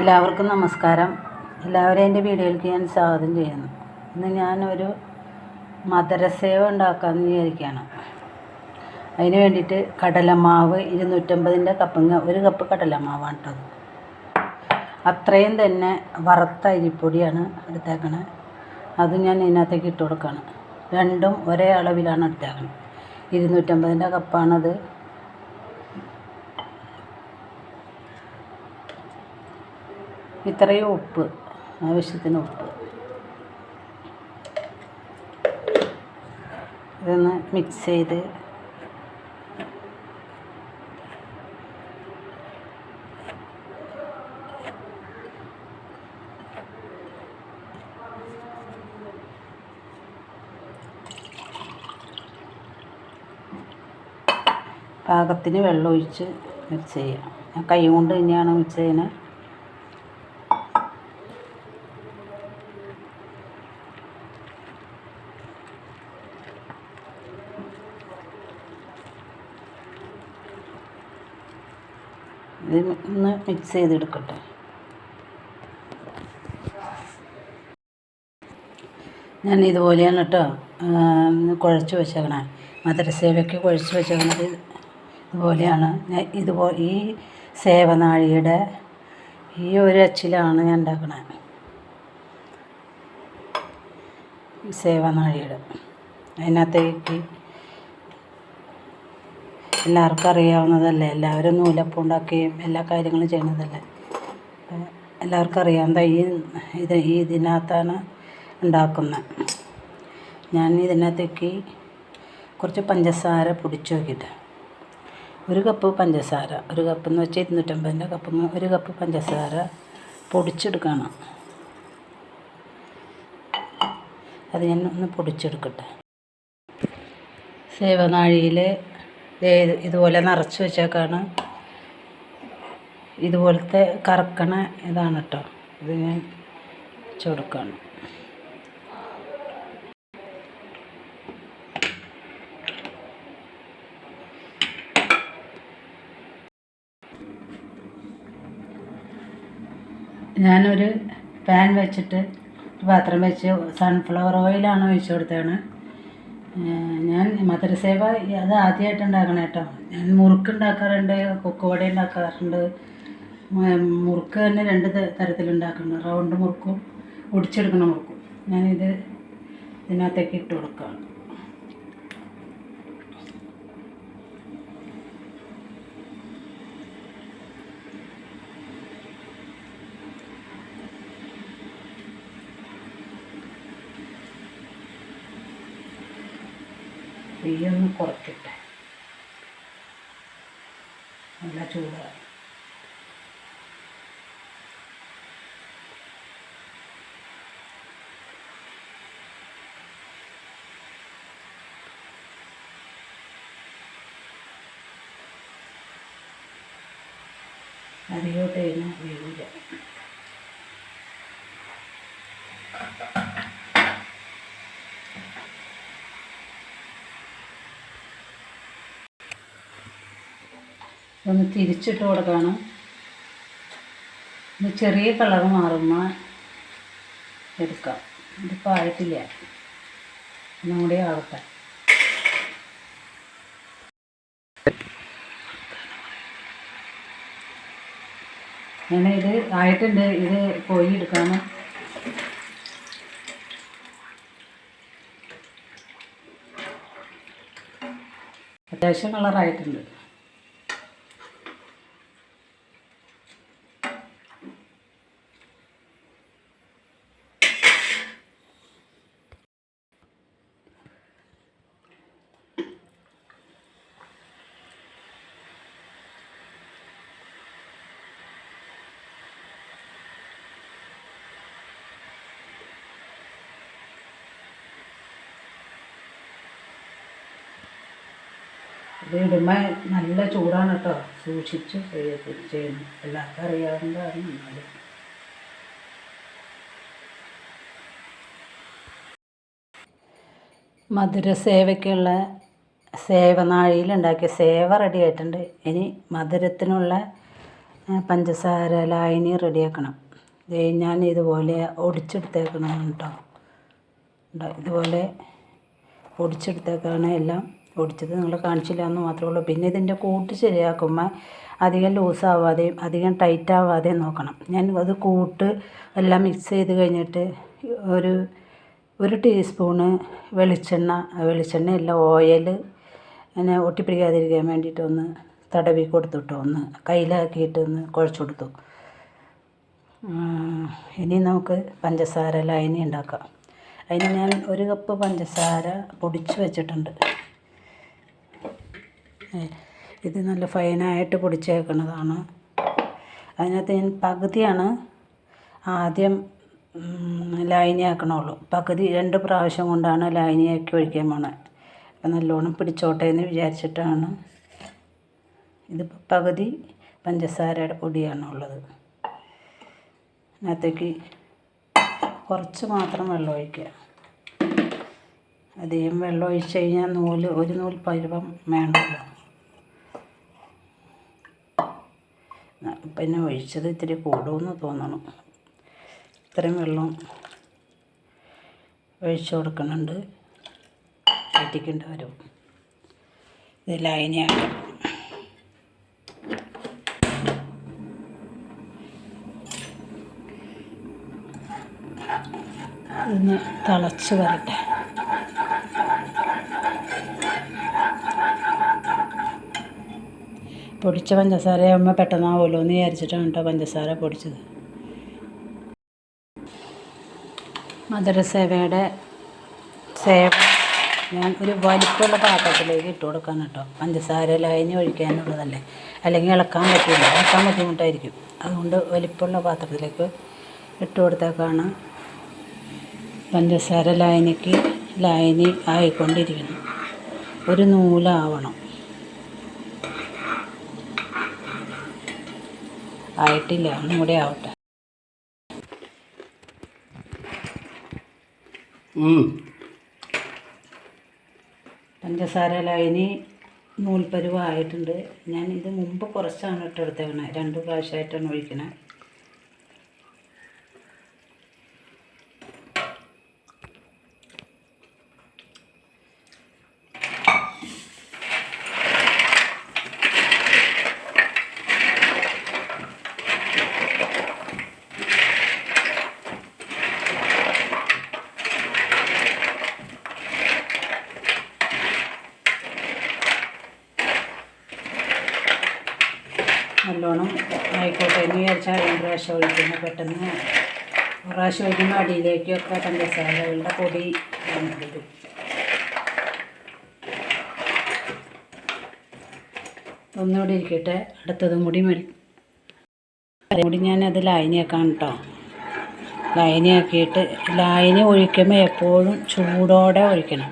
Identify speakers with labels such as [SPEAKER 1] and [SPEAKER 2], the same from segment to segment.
[SPEAKER 1] എല്ലാവർക്കും നമസ്കാരം. എല്ലാവരെയും എന്റെ വീഡിയോയിലേക്ക് ഞാൻ സ്വാഗതം ചെയ്യുന്നു. ഇന്ന് ഞാനൊരു മധുരസേവ ഉണ്ടാക്കാമെന്ന് വിചാരിക്കുകയാണ്. അതിന് വേണ്ടിയിട്ട് കടലമാവ് ഇരുന്നൂറ്റമ്പതിന്റെ കപ്പിങ് ഒരു കപ്പ് കടലമാവാണ് കേട്ടത് അത്രയും തന്നെ വറുത്ത അരിപ്പൊടിയാണ് എടുത്തേക്കണത് അത് ഞാൻ ഇതിനകത്തേക്ക് ഇട്ട് കൊടുക്കുകയാണ്. രണ്ടും ഒരേ അളവിലാണ് എടുത്തേക്കണത് ഇരുന്നൂറ്റമ്പതിന്റെ കപ്പാണത്. ഇത്രയും ഉപ്പ് ആവശ്യത്തിന് ഉപ്പ്. ഇതൊന്ന് മിക്സ് ചെയ്ത് പാകത്തിന് വെള്ളം ഒഴിച്ച് മിക്സ് ചെയ്യാം. ഞാൻ കൈ കൊണ്ട് തന്നെയാണ് മിക്സ് ചെയ്യുന്നത്. ഇത് ഒന്ന് മിക്സ് ചെയ്തെടുക്കട്ടെ. ഞാൻ ഇതുപോലെയാണ് കേട്ടോ കുഴച്ച് വെച്ചേക്കണേ. മധുരസേവയ്ക്ക് കുഴച്ച് വെച്ചേക്കണത് ഇതുപോലെയാണ്. ഞാൻ ഇതുപോലെ ഈ സേവനാഴിയുടെ ഈ ഒരു അച്ചിലാണ് ഞാൻ ഉണ്ടാക്കണത് ഈ സേവനാഴിയുടെ. അതിനകത്തേക്ക് എല്ലാവർക്കും അറിയാവുന്നതല്ലേ? എല്ലാവരും നൂലപ്പം ഉണ്ടാക്കുകയും എല്ലാ കാര്യങ്ങളും ചെയ്യുന്നതല്ലേ? എല്ലാവർക്കും അറിയാം. ഈ ഇത് ഈ ഇതിനകത്താണ് ഉണ്ടാക്കുന്നത് ഞാൻ ഇതിനകത്തേക്ക് കുറച്ച് പഞ്ചസാര പൊടിച്ച് നോക്കിയിട്ട്. ഒരു കപ്പ് പഞ്ചസാര ഒരു കപ്പ് എന്ന് വെച്ചാൽ ഇരുന്നൂറ്റമ്പതിന്റെ കപ്പ് ഒരു കപ്പ് പഞ്ചസാര പൊടിച്ചെടുക്കണം. അത് ഞാൻ ഒന്ന് പൊടിച്ചെടുക്കട്ടെ. സേവനാഴിയിൽ ഇതുപോലെ നിറച്ച് വെച്ചേക്കാണ്. ഇതുപോലത്തെ കറക്കണ ഇതാണ് കേട്ടോ ഇത് ഞാൻ വെച്ച് കൊടുക്കുകയാണ് ഞാനൊരു പാൻ വെച്ചിട്ട് പാത്രം വെച്ച് സൺഫ്ലവർ ഓയിലാണ് ഒഴിച്ചു കൊടുത്തതാണ്. ഞാൻ മധുരസേവ അത് ആദ്യമായിട്ട് ഉണ്ടാക്കണം കേട്ടോ ഞാൻ മുറുക്ക് ഉണ്ടാക്കാറുണ്ട് കൊക്കുവട ഉണ്ടാക്കാറുണ്ട്. മുറുക്ക് തന്നെ രണ്ട് തരത്തിൽ തരത്തിലുണ്ടാക്കുന്നുണ്ട് റൗണ്ട് മുറുക്കും ഒടിച്ചെടുക്കുന്ന മുറുക്കും. ഞാനിത് ഇതിനകത്തേക്ക് ഇട്ട് കൊടുക്കുകയാണ് തീയൊന്ന് കുറച്ചിട്ട് നല്ല ചൂടാണ് അതിലോട്ട് കഴിഞ്ഞാൽ വേവില്ല ഒന്ന് തിരിച്ചിട്ട് കൊടുക്കണം ഒന്ന് ചെറിയ കളർ മാറുമ്പോൾ എടുക്കാം. ഇതിപ്പോൾ ആയിട്ടില്ല. ഒന്നും കൂടി ആവട്ടെ. ഇത് ആയിട്ടുണ്ട്. ഇത് പോയി എടുക്കാണ് അത്യാവശ്യം കളറായിട്ടുണ്ട്. ഇടുമ്പോൾ നല്ല ചൂടാണ് കേട്ടോ സൂക്ഷിച്ച് ചെയ്യുന്നു എല്ലാവർക്കും അറിയാവുന്നതാണ് എന്നാലും. മധുരസേവയ്ക്കുള്ള സേവനാഴിയിൽ ഉണ്ടാക്കിയ സേവ റെഡി ആയിട്ടുണ്ട്. ഇനി മധുരത്തിനുള്ള പഞ്ചസാര ലായനി റെഡിയാക്കണം ഞാൻ ഇതുപോലെ ഒടിച്ചെടുത്തേക്കണം കേട്ടോ ഇതുപോലെ ഒടിച്ചെടുത്തേക്കാണ് എല്ലാം ഒടിച്ചത് നിങ്ങൾ കാണിച്ചില്ല എന്ന് മാത്രമേ ഉള്ളൂ. പിന്നെ ഇതിന്റെ കൂട്ട് ശരിയാക്കുമ്പോൾ അധികം ലൂസാവാതെയും അധികം ടൈറ്റ് ആവാതെയും നോക്കണം. ഞാൻ അത് കൂട്ട് എല്ലാം മിക്സ് ചെയ്ത് കഴിഞ്ഞിട്ട് ഒരു ഒരു ടീസ്പൂണ് വെളിച്ചെണ്ണ വെളിച്ചെണ്ണയല്ല ഓയിൽ അങ്ങനെ ഒട്ടിപ്പിടിക്കാതിരിക്കാൻ വേണ്ടിയിട്ടൊന്ന് തടവി കൊടുത്തുട്ടോ. ഒന്ന് കയ്യിലാക്കിയിട്ട് ഒന്ന് കുഴച്ച് കൊടുത്തു. ഇനി നമുക്ക് പഞ്ചസാര ലൈനി ഉണ്ടാക്കാം. അതിന് ഞാൻ ഒരു കപ്പ് പഞ്ചസാര പൊടിച്ച് വെച്ചിട്ടുണ്ട്. ഇത് നല്ല ഫൈനായിട്ട് പൊടിച്ചേക്കുന്നതാണ് അതിനകത്ത് ഞാൻ പകുതിയാണ് ആദ്യം ലൈനിയാക്കണുള്ളൂ പകുതി രണ്ട് പ്രാവശ്യം കൊണ്ടാണ് ലായനിയാക്കി ഒഴിക്കാൻ പോണത് അപ്പം നല്ലോണം പിടിച്ചോട്ടെ എന്ന് വിചാരിച്ചിട്ടാണ്. ഇത് പകുതി പഞ്ചസാരയുടെ പൊടിയാണുള്ളത് അതിനകത്തേക്ക് കുറച്ച് മാത്രം വെള്ളം ഒഴിക്കുക. അധികം വെള്ളം ഒഴിച്ച് കഴിഞ്ഞാൽ നൂൽ ഒരു നൂൽ പരുവം വേണമല്ലോ. പിന്നെ ഒഴിച്ചത് ഇത്തിരി കൂടുമെന്ന് തോന്നണം. ഇത്രയും വെള്ളം ഒഴിച്ച് കൊടുക്കുന്നുണ്ട്. വറ്റിക്കേണ്ടി വരും. ഇത് ലൈനിയാണ് ഇന്ന് തിളച്ച് വരട്ടെ. പൊടിച്ച പഞ്ചസാരയാകുമ്പോൾ പെട്ടെന്നാവുമല്ലോ എന്ന് വിചാരിച്ചിട്ടാണ് കേട്ടോ പഞ്ചസാര പൊടിച്ചത്. മധുരസേവയുടെ സേവ ഞാൻ ഒരു വലിപ്പമുള്ള പാത്രത്തിലേക്ക് ഇട്ട് കൊടുക്കാൻ കേട്ടോ പഞ്ചസാര ലൈനി ഒഴിക്കാനുള്ളതല്ലേ അല്ലെങ്കിൽ ഇളക്കാൻ പറ്റില്ല. ഇളക്കാൻ ബുദ്ധിമുട്ടായിരിക്കും. അതുകൊണ്ട് വലിപ്പമുള്ള പാത്രത്തിലേക്ക് ഇട്ട് കൊടുത്തേക്കാണ് പഞ്ചസാര ലായനിക്ക് ലായനി ആയിക്കൊണ്ടിരിക്കുന്നു. ഒരു നൂലാവണം. ആയിട്ടില്ല. ഒന്നും കൂടെ ആവട്ടെ. പഞ്ചസാര ലായനി നൂൽപ്പരുവായിട്ടുണ്ട് ഞാൻ ഇത് മുമ്പ് കുറച്ചാണ് ഇട്ടെടുത്തേക്കണേ രണ്ട് പ്രാവശ്യമായിട്ടാണ് ഒഴിക്കണേ. നല്ലോണം ആയിക്കോട്ടെ. എന്ന് വിചാരിച്ചാൽ രണ്ട് പ്രാവശ്യം ഒഴിക്കുന്നു. പെട്ടെന്ന് പ്രാവശ്യം ഒഴിക്കുമ്പോൾ അടിയിലേക്കൊക്കെ പഞ്ചസാരകളുടെ പൊടി വരും ഒന്നുകൂടി ഇരിക്കട്ടെ. അടുത്തതും കൂടി അതും കൂടി ഞാൻ അത് ലായനിയാക്കാം കേട്ടോ ലായനിയാക്കിയിട്ട് ലായനി ഒഴിക്കുമ്പോൾ എപ്പോഴും ചൂടോടെ ഒഴിക്കണം.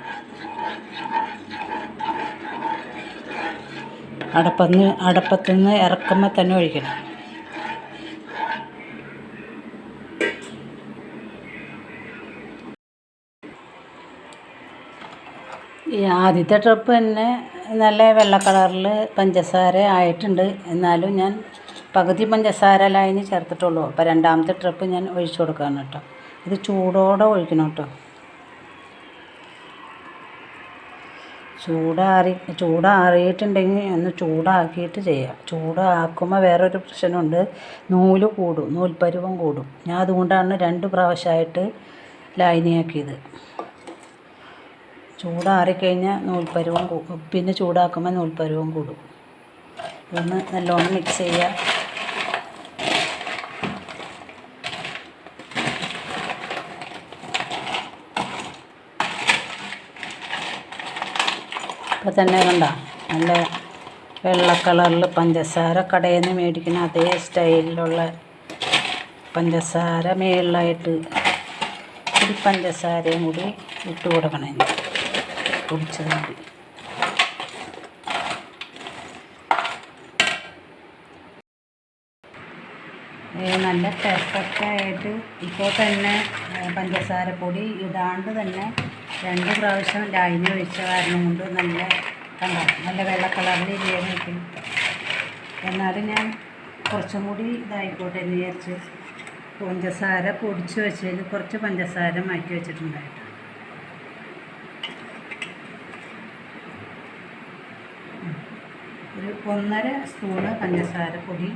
[SPEAKER 1] അടപ്പന്ന് അടപ്പത്തുനിന്ന് ഇറക്കുമ്പോൾ തന്നെ ഒഴിക്കണം. ഈ ആദ്യത്തെ ട്രിപ്പ് തന്നെ നല്ല വെള്ള കളറിൽ പഞ്ചസാര ആയിട്ടുണ്ട്. എന്നാലും ഞാൻ പകുതി പഞ്ചസാര ലൈന് ചേർത്തിട്ടുള്ളൂ. അപ്പോൾ രണ്ടാമത്തെ ട്രിപ്പ് ഞാൻ ഒഴിച്ചു കൊടുക്കുകയാണ് കേട്ടോ. ഇത് ചൂടോടെ ഒഴിക്കണം കേട്ടോ. ചൂടാറി ചൂടാറിയിട്ടുണ്ടെങ്കിൽ ഒന്ന് ചൂടാക്കിയിട്ട് ചെയ്യാം. ചൂടാക്കുമ്പോൾ വേറൊരു പ്രശ്നമുണ്ട്. നൂൽ കൂടും നൂൽപ്പരുവം കൂടും. ഞാൻ അതുകൊണ്ടാണ് രണ്ട് പ്രാവശ്യമായിട്ട് ലൈനിയാക്കിയത് ചൂടാറിക്കഴിഞ്ഞാൽ നൂൽപ്പരുവം പിന്നെ ചൂടാക്കുമ്പോൾ നൂൽപ്പരുവം കൂടും. ഒന്ന് നല്ലോണം മിക്സ് ചെയ്യുക ഇപ്പം തന്നെ കണ്ട. നല്ല വെള്ള കളറിൽ പഞ്ചസാര കടയിൽ നിന്ന് മേടിക്കുന്ന അതേ സ്റ്റൈലിലുള്ള പഞ്ചസാര മേളിലായിട്ട് ഒരു പഞ്ചസാരയും കൂടി ഇട്ട് കൊടുക്കണം കുടിച്ചത് കൂടി. നല്ല പെർഫെക്റ്റായിട്ട് ഇപ്പോൾ തന്നെ പഞ്ചസാരപ്പൊടി ഇടാണ്ട് തന്നെ രണ്ട് പ്രാവശ്യം ലായനി ഒഴിച്ച കാരണം കൊണ്ട് നല്ല കണ്ട നല്ല വെള്ള കളറിൽ ഇരിക്കാൻ നിൽക്കും എന്നാലും ഞാൻ കുറച്ചും കൂടി ഇതായിക്കോട്ടെ എന്ന് വിചാരിച്ച് പഞ്ചസാര പൊടിച്ച് വെച്ചതിൽ കുറച്ച് പഞ്ചസാര മാറ്റി വെച്ചിട്ടുണ്ടായിട്ട് ഒരു ഒന്നര സ്പൂണ് പഞ്ചസാര പൊടി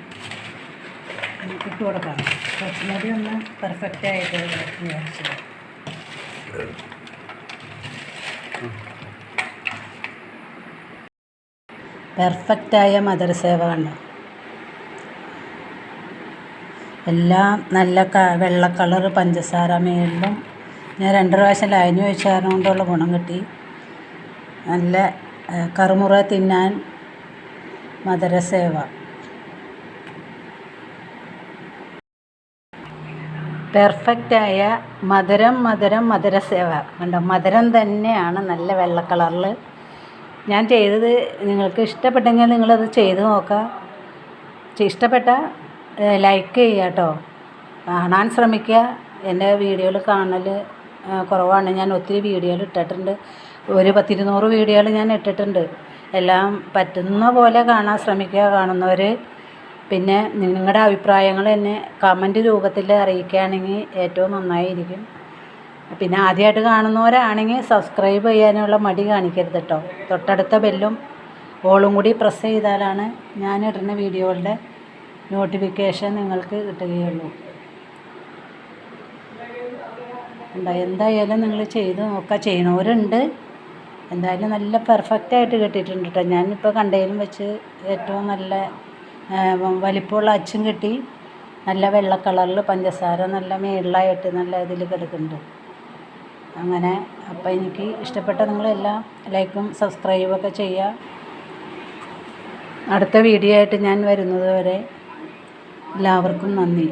[SPEAKER 1] ഇട്ട് കൊടുക്കാം. കുറച്ചും കൂടി ഒന്ന് പെർഫെക്റ്റ് ആയിട്ട് വിചാരിച്ചത് പെർഫെക്റ്റായ മദർസേവ കണ്ടോ എല്ലാം നല്ല ക വെള്ള കളർ പഞ്ചസാര മേളിലും. ഞാൻ രണ്ട് പ്രാവശ്യം ലൈന് വെച്ച കാരണം കൊണ്ടുള്ള ഗുണം കിട്ടി. നല്ല കറുമുറ തിന്നാൻ മധുരസേവ പെർഫെക്റ്റായ മധുരം മധുരം മധുരസേവ. കണ്ടോ? മധുരം തന്നെയാണ് നല്ല വെള്ള കളറിൽ ഞാൻ ചെയ്തത് നിങ്ങൾക്ക് ഇഷ്ടപ്പെട്ടെങ്കിൽ നിങ്ങളത് ചെയ്ത് നോക്കുക. ഇഷ്ടപ്പെട്ട ലൈക്ക് ചെയ്യുക കേട്ടോ കാണാൻ ശ്രമിക്കുക. എന്റെ വീഡിയോയിൽ കാണൽ കുറവാണ്. ഞാൻ ഒത്തിരി വീഡിയോയിൽ ഇട്ടിട്ടുണ്ട്. ഒരു പത്തിരുന്നൂറ് വീഡിയോകൾ ഞാൻ ഇട്ടിട്ടുണ്ട്. എല്ലാം പറ്റുന്ന പോലെ കാണാൻ ശ്രമിക്കുക കാണുന്നവർ. പിന്നെ നിങ്ങളുടെ അഭിപ്രായങ്ങൾ എന്നെ കമന്റ് രൂപത്തിൽ അറിയിക്കുകയാണെങ്കിൽ ഏറ്റവും നന്നായിരിക്കും. പിന്നെ ആദ്യമായിട്ട് കാണുന്നവരാണെങ്കിൽ സബ്സ്ക്രൈബ് ചെയ്യാനുള്ള മടി കാണിക്കരുത് കേട്ടോ തൊട്ടടുത്ത ബെല്ലും ഓളും കൂടി പ്രസ് ചെയ്താലാണ് ഞാൻ ഇടുന്ന വീഡിയോകളുടെ നോട്ടിഫിക്കേഷൻ നിങ്ങൾക്ക് കിട്ടുകയുള്ളൂ. എന്താ എന്തായാലും നിങ്ങൾ ചെയ്ത് നോക്കുക ചെയ്യണവരുണ്ട്. എന്തായാലും നല്ല പെർഫെക്റ്റ് ആയിട്ട് കിട്ടിയിട്ടുണ്ട് കേട്ടോ ഞാനിപ്പോൾ കണ്ടതിലും വെച്ച് ഏറ്റവും നല്ല വലിപ്പമുള്ള അച്ചും കിട്ടി. നല്ല വെള്ള കളറിൽ പഞ്ചസാര നല്ല മേളിലായിട്ട് നല്ല ഇതിൽ കിടക്കുന്നുണ്ട്. അങ്ങനെ അപ്പം എനിക്ക് ഇഷ്ടപ്പെട്ട നിങ്ങളെല്ലാം ലൈക്കും സബ്സ്ക്രൈബൊക്കെ ചെയ്യുക അടുത്ത വീഡിയോ ആയിട്ട് ഞാൻ വരുന്നത് വരെ എല്ലാവർക്കും നന്ദി.